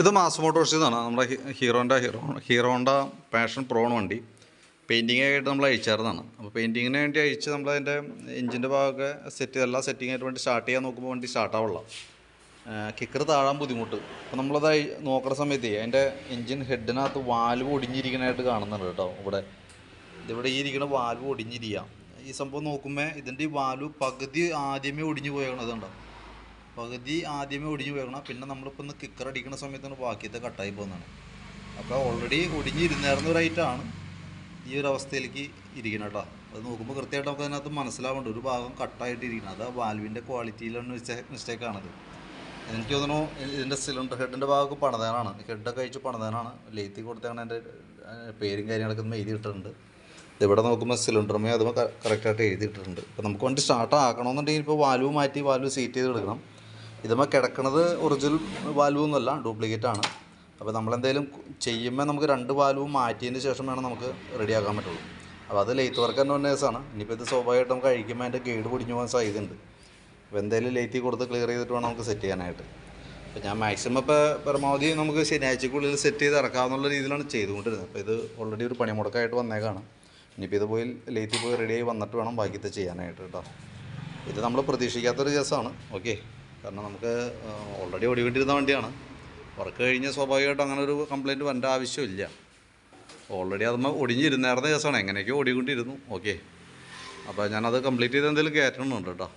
ഇത് മാസ് മോട്ടോഴ്സിൽ നമ്മുടെ ഹീറോന്റെ ഹീറോ ഹീറോണ്ട പാഷൻ പ്രോൺ വണ്ടി. പെയിന്റിങ് ആയിട്ട് നമ്മൾ അയച്ചായിരുന്നതാണ് അപ്പോൾ പെയിന്റിങ്ങിന് വേണ്ടി അയച്ച് നമ്മളതിന്റെ എഞ്ചിന്റെ ഭാഗമൊക്കെ സെറ്റ് എല്ലാ സെറ്റിംഗ് ആയിട്ട് വേണ്ടി സ്റ്റാർട്ട് ചെയ്യാൻ നോക്കുമ്പോൾ വണ്ടി സ്റ്റാർട്ടാവുള്ള കിക്കർ താഴാൻ ബുദ്ധിമുട്ട്. അപ്പോൾ നമ്മളത് നോക്കുന്ന സമയത്ത് അതിന്റെ എഞ്ചിൻ ഹെഡിനകത്ത് വാൽവ് ഒടിഞ്ഞിരിക്കണായിട്ട് കാണുന്നുണ്ട് കേട്ടോ ഇവിടെ. ഇതിവിടെ ഈ ഇരിക്കുന്ന വാൽവ് ഒടിഞ്ഞിരിക്കുക ഈ സംഭവം നോക്കുമ്പോൾ ഇതിന്റെ ഈ വാൽവ് പകുതി ആദ്യമേ ഒടിഞ്ഞു പോയണതുണ്ടോ പകുതി ആദ്യമേ ഒടിഞ്ഞു പോയണം പിന്നെ നമ്മളിപ്പോൾ ഒന്ന് കിക്കർ അടിക്കുന്ന സമയത്താണ് ബാക്കിയത്തെ കട്ടായി പോകുന്നതാണ് അപ്പോൾ ഓൾറെഡി ഒടിഞ്ഞിരുന്നായിരുന്ന ഒരു ഐറ്റമാണ് ഈ ഒരു അവസ്ഥയിലേക്ക് ഇരിക്കണം കേട്ടോ അത് നോക്കുമ്പോൾ കൃത്യമായിട്ട് നമുക്ക് അതിനകത്ത് മനസ്സിലാവുന്നുണ്ട്. ഒരു ഭാഗം കട്ടായിട്ട് ഇരിക്കണം അത് വാൽവിന്റെ ക്വാളിറ്റിയിലാണ് മിസ്റ്റേക്കാണത് എനിക്ക് തോന്നുന്നു ഇതിന്റെ സിലിണ്ടർ ഹെഡിന്റെ ഭാഗമൊക്കെ പണിതാനാണ്. ഹെഡൊക്കെ അയച്ച് പണിതാനാണ്. ലേത്തി കൊടുത്താണ് എന്റെ പേരും കാര്യങ്ങളൊക്കെ ഒന്ന് എഴുതിയിട്ടുണ്ട് ഇവിടെ നോക്കുമ്പോൾ സിലിണ്ടറുമേ അതും കറക്റ്റായിട്ട് എഴുതിയിട്ടുണ്ട് അപ്പോൾ നമുക്ക് വണ്ടി സ്റ്റാർട്ട് ആക്കണമെന്നുണ്ടെങ്കിൽ ഇപ്പോൾ വാൽവ് മാറ്റി വാൽവ് സീറ്റ് ചെയ്ത് എടുക്കണം. ഇതുമ്പോൾ കിടക്കുന്നത് ഒറിജിനൽ വാൽവ് ഒന്നുമല്ല ഡ്യൂപ്ലിക്കേറ്റ് ആണ്. അപ്പോൾ നമ്മളെന്തെങ്കിലും ചെയ്യുമ്പോൾ നമുക്ക് രണ്ട് വാൽവും മാറ്റിയതിന് ശേഷം വേണം നമുക്ക് റെഡിയാക്കാൻ പറ്റുള്ളൂ. അപ്പോൾ അത് ലേത്ത് വർക്ക് തന്നെ വന്ന കേസാണ്. ഇനിയിപ്പോൾ ഇത് സ്വാഭാവികമായിട്ട് നമുക്ക് കഴിക്കുമ്പോൾ അതിന്റെ ഗൈഡ് പൊടിഞ്ഞു പോകാൻ സാധ്യതയുണ്ട് അപ്പോൾ എന്തായാലും ലേറ്റി കൊടുത്ത് ക്ലിയർ ചെയ്തിട്ട് വേണം നമുക്ക് സെറ്റ് ചെയ്യാനായിട്ട്. അപ്പോൾ ഞാൻ മാക്സിമം ഇപ്പോൾ പരമാവധി നമുക്ക് ശനിയാഴ്ചക്കുള്ളിൽ സെറ്റ് ചെയ്ത് ഇറക്കാമെന്നുള്ള രീതിയിലാണ് ചെയ്തുകൊണ്ടിരുന്നത്. അപ്പോൾ ഇത് ഓൾറെഡി ഒരു പണിമുടക്കായിട്ട് വന്നേക്കാണ്. ഇനിയിപ്പോൾ ഇത് പോയി ലേറ്റി പോയി റെഡിയായി വന്നിട്ട് വേണം ബാക്കിയത്തെ ചെയ്യാനായിട്ട് കേട്ടോ. ഇത് നമ്മൾ പ്രതീക്ഷിക്കാത്തൊരു കേസാണ്. ഓക്കെ കാരണം നമുക്ക് ഓൾറെഡി ഓടിക്കൊണ്ടിരുന്ന വണ്ടിയാണ്. വർക്ക് കഴിഞ്ഞ് സ്വാഭാവികമായിട്ടും അങ്ങനെ ഒരു കംപ്ലയിന്റ് വരേണ്ട ആവശ്യമില്ല. ഓൾറെഡി അതുമ്പോൾ ഒടിഞ്ഞിരുന്നേർന്ന കേസാണ്. എങ്ങനെയൊക്കെയോ ഓടിക്കൊണ്ടിരുന്നു. ഓക്കെ അപ്പോൾ ഞാനത് കംപ്ലീറ്റ് ചെയ്ത് എന്തെങ്കിലും കയറ്റണമെന്നുണ്ട് കേട്ടോ.